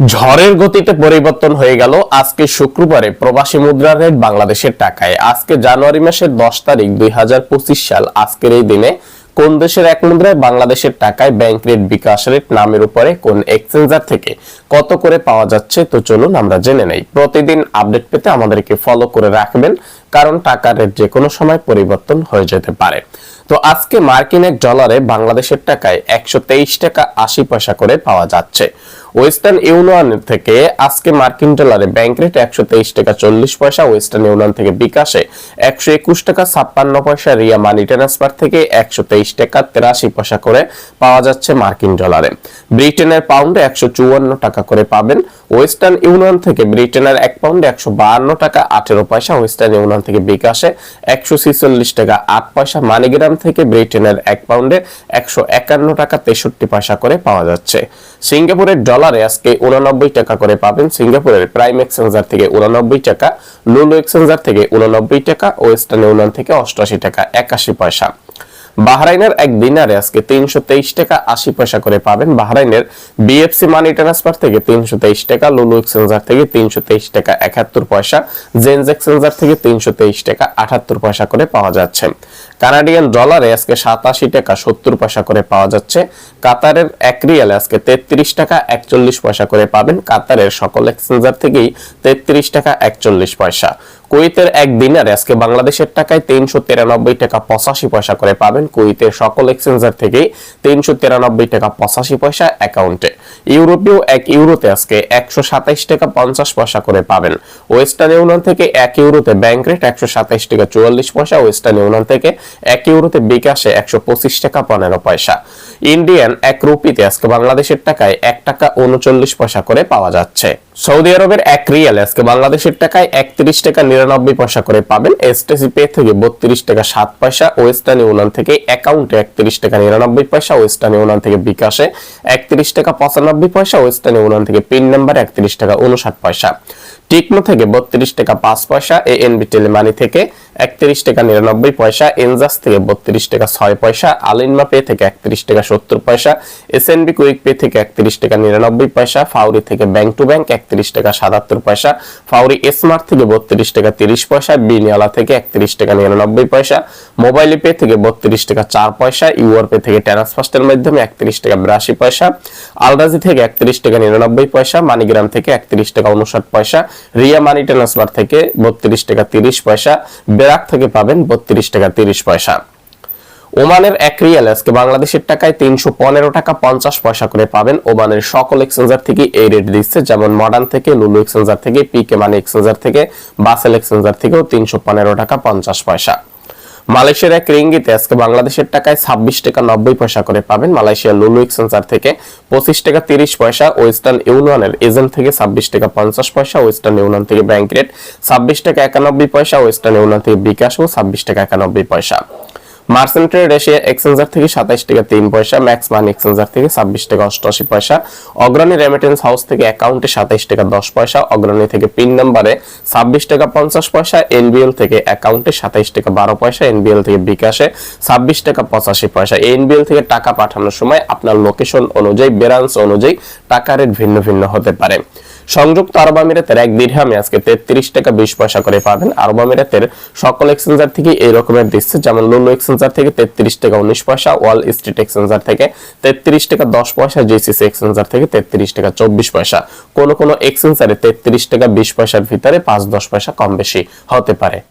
ঝড়ের গতিতে পরিবর্তন হয়ে গেল আজকে শুক্রবারে প্রবাসী মুদ্রা রেট বাংলাদেশের টাকায়। আজকে জানুয়ারি মাসের দশ তারিখ দুই হাজার পঁচিশ সাল, আজকের এই দিনে কোন দেশের এক মুদ্রায় বাংলাদেশের টাকায় ব্যাংক রেট বিকাশ রেট নামের উপরে কোন এক্সচেঞ্জার থেকে কত করে পাওয়া যাচ্ছে, তো চলুন আমরা জেনে নেই। প্রতিদিন আপডেট পেতে আমাদেরকে ফলো করে রাখবেন, কারণ টাকার রেট যে কোনো সময় পরিবর্তন হয়ে যেতে পারে। তো আজকে মার্কিন এক ডলারে বাংলাদেশের টাকায় একশো তেইশ টাকা আশি পয়সা করে পাওয়া যাচ্ছে। ওয়েস্টার্ন ইউনিয়ন থেকে আজকে মার্কিন ডলারে ব্যাংক রেট একশো তেইশ টাকা চল্লিশ পয়সা ওয়েস্টার্ন ইউনিয়ন থেকে বিকাশে একশো একুশ টাকা ছাপ্পান্ন পয়সা, রিয়া মানি ট্রান্সফার থেকে একশো তেইশ টাকা তেরাশি পয়সা করে পাওয়া যাচ্ছে মার্কিন ডলারে। ব্রিটেনের পাউন্ডে একশো চুয়ান্ন টাকা করে পাবেন ওয়েস্টার্ন ইউনিয়ন থেকে ব্রিটেনের এক পাউন্ডে একশো বাহান্ন টাকা আঠেরো পয়সা ওয়েস্টার্ন ইউনিয়ন থেকে বিকাশে একশো ছিচল্লিশ টাকা আট পয়সা মানিগ্রাম থেকে ব্রিটেনের এক পাউন্ডে একশো একান্ন টাকা তেষট্টি পয়সা করে পাওয়া যাচ্ছে। সিঙ্গাপুরের ডলারে আজকে উননব্বই টাকা করে পাবেন সিঙ্গাপুরের প্রাইম এক্সচেঞ্জার থেকে উননব্বই টাকা লুলু এক্সচেঞ্জার থেকে উননব্বই টাকা ওয়েস্টার্ন ইউনিয়ন থেকে অষ্টআশি টাকা, একাশি পয়সা। বাহরাইনের এক দিনারে আজকে তিনশো তেইশ টাকা, আশি পয়সা করে পাবেন বাহরাইনের বিএফসি মানি ট্রান্সফার থেকে তিনশো তেইশ টাকা লুলু এক্সচেঞ্জার থেকে তিনশো তেইশ টাকা, একাত্তর পয়সা জেন্স এক্সচেঞ্জার থেকে তিনশো তেইশ টাকা, আটাত্তর পয়সা করে পাওয়া যাচ্ছে। কানাডিয়ান ডলারে আজকে সাতাশি টাকা সত্তর পয়সা করে পাওয়া যাচ্ছে। কাতারের এক রিয়ালে আজকে তেত্রিশ টাকা একচল্লিশ পয়সা করে পাবেন। কাতারের সকল এক্সচেঞ্জার থেকেই তেত্রিশ টাকা একচল্লিশ পয়সা। কুয়েতের এক দিনারে আজকে বাংলাদেশের টাকায় তিনশো তিরানব্বই টাকা পঁচাশি পয়সা করে পাবেন। কুয়েতের সকল এক্সচেঞ্জার থেকেই তিনশো তিরানব্বই টাকা পঁচাশি পয়সা অ্যাকাউন্টে। ইউরোপীয় এক ইউরোতে আজকে একশো সাতাইশ টাকা পঞ্চাশ পয়সা করে পাবেন। ওয়েস্টার্ন ইউনিয়ন থেকে এক ইউরোতে ব্যাংক রেট একশো সাতাইশ টাকা চুয়াল্লিশ পয়সা। ওয়েস্টার্ন ইউনিয়ন থেকে এক ইউরোতে বিকাশে একশো পঁচিশ টাকা পনেরো পয়সা। ইন্ডিয়ান এক রুপিতে আজকে বাংলাদেশের টাকায় এক টাকা উনচল্লিশ পয়সা করে পাওয়া যাচ্ছে। সৌদি আরবের এক রিয়াল আজকে বাংলাদেশের টাকায় একত্রিশ টাকা নিরানব্বই পয়সা করে পাবেন এসটিসি পে থেকে বত্রিশ টাকা সাত পয়সা, ওয়েস্টার্ন ইউনিয়ন থেকে অ্যাকাউন্টে একত্রিশ টাকা নিরানব্বই পয়সা, ওয়েস্টার্ন ইউনিয়ন থেকে বিকাশে একত্রিশ টাকা পঁচানব্বই পয়সা, ওয়েস্টার্ন ইউনিয়ন থেকে পিন নাম্বার একত্রিশ টাকা উনষাট পয়সা। টিকমো থেকে বত্রিশ টাকা পাঁচ পয়সা এ এনবি টেলিমানি থেকে একত্রিশ টাকা নিরানব্বই পয়সা, এনজাস থেকে বত্রিশ টাকা ছয় পয়সা আলিনমা পে থেকে একত্রিশ টাকা সত্তর পয়সা এস এনবি কুইক পে থেকে একত্রিশ টাকা নিরানব্বই পয়সা, ফাউরি থেকে ব্যাংক টু ব্যাংক একত্রিশ টাকা সাতাত্তর পয়সা। ফাউরি স্মার্ট থেকে বত্রিশ টাকা তিরিশ পয়সা বিনিয়ালা থেকে একত্রিশ টাকা নিরানব্বই পয়সা মোবাইল পে থেকে বত্রিশ টাকা চার পয়সা ইউআর পে থেকে ট্রান্সফার্স্টের মাধ্যমে একত্রিশ টাকা বিরাশি পয়সা আলরাজি থেকে একত্রিশ টাকা নিরানব্বই পয়সা মানিগ্রাম থেকে একত্রিশ টাকা উনষাট পয়সা রিয়া মানি ট্রান্সফার থেকে বত্রিশ টাকা তিরিশ পয়সা বেরাক থেকে পাবেন বত্রিশ টাকা তিরিশ পয়সা। ওমানের এক রিয়াল আজকে বাংলাদেশের টাকায় তিনশো পনেরো টাকা পঞ্চাশ পয়সা করে পাবেন। ওমানের সকল এক্সচেঞ্জার থেকে এই রেট দিচ্ছে, যেমন মডার্ন থেকে, লুলু এক্সচেঞ্জার থেকে, পিকে মানি এক্সচেঞ্জার থেকে, বাসেল এক্সচেঞ্জার থেকেও তিনশো পনেরো টাকা পঞ্চাশ পয়সা। মালয়েশিয়ার এক রিঙ্গিতে আজকে বাংলাদেশের টাকায় ছাব্বিশ টাকা নব্বই পয়সা করে পাবেন। মালয়েশিয়ার লুলু এক্সচেঞ্জার থেকে পঁচিশ টাকা তিরিশ পয়সা, ওয়েস্টার্ন ইউনিয়নের এজেন্ট থেকে ছাব্বিশ টাকা পঞ্চাশ পয়সা, ওয়েস্টার্ন ইউনিয়ন থেকে ব্যাংক রেট ছাব্বিশ টাকা একানব্বই পয়সা, ওয়েস্টার্ন ইউনিয়ন থেকে বিকাশ ও ছাব্বিশ টাকা একানব্বই পয়সা। মার্সেন্ট ট্রেড এশিয়া এক্সচেঞ্জার থেকে সাতাইশ টাকা তিন পয়সা, ম্যাক্স মানি এক্সচেঞ্জার থেকে ছাব্বিশ টাকা অষ্টআশি পয়সা, অগ্রণী রেমিটেন্স হাউস থেকে অ্যাকাউন্টে সাতাইশ টাকা দশ পয়সা, অগ্রণী থেকে পিন নাম্বারে ছাব্বিশ টাকা পঞ্চাশ পয়সা এনবিএল থেকে অ্যাকাউন্টে সাতাইশ টাকা বারো পয়সা এনবিএল থেকে বিকাশে ছাব্বিশ টাকা পঁচাশি পয়সা। এনবিএল থেকে টাকা পাঠানোর সময় আপনার লোকেশন অনুযায়ী বেরান্স অনুযায়ী টাকা রেট ভিন্ন ভিন্ন হতে পারে। সংযুক্ত আরব আমিরাতের এক দিরহামে আজকে তেত্রিশ টাকা বিশ পয়সা করে পাবেন। আরব আমিরাতের সকল এক্সচেঞ্জার থেকে এই রকমের দিচ্ছে, যেমন লুলু এক্সচেঞ্জার থেকে তেত্রিশ টাকা উনিশ পয়সা, ওয়াল স্ট্রিট এক্সচেঞ্জার থেকে তেত্রিশ টাকা দশ পয়সা জেসিসি এক্সচেঞ্জার থেকে তেত্রিশ টাকা চব্বিশ পয়সা। কোন কোন এক্সচেঞ্জারে তেত্রিশ টাকা বিশ পয়সার ভিতরে পাঁচ দশ পয়সা কম বেশি হতে পারে।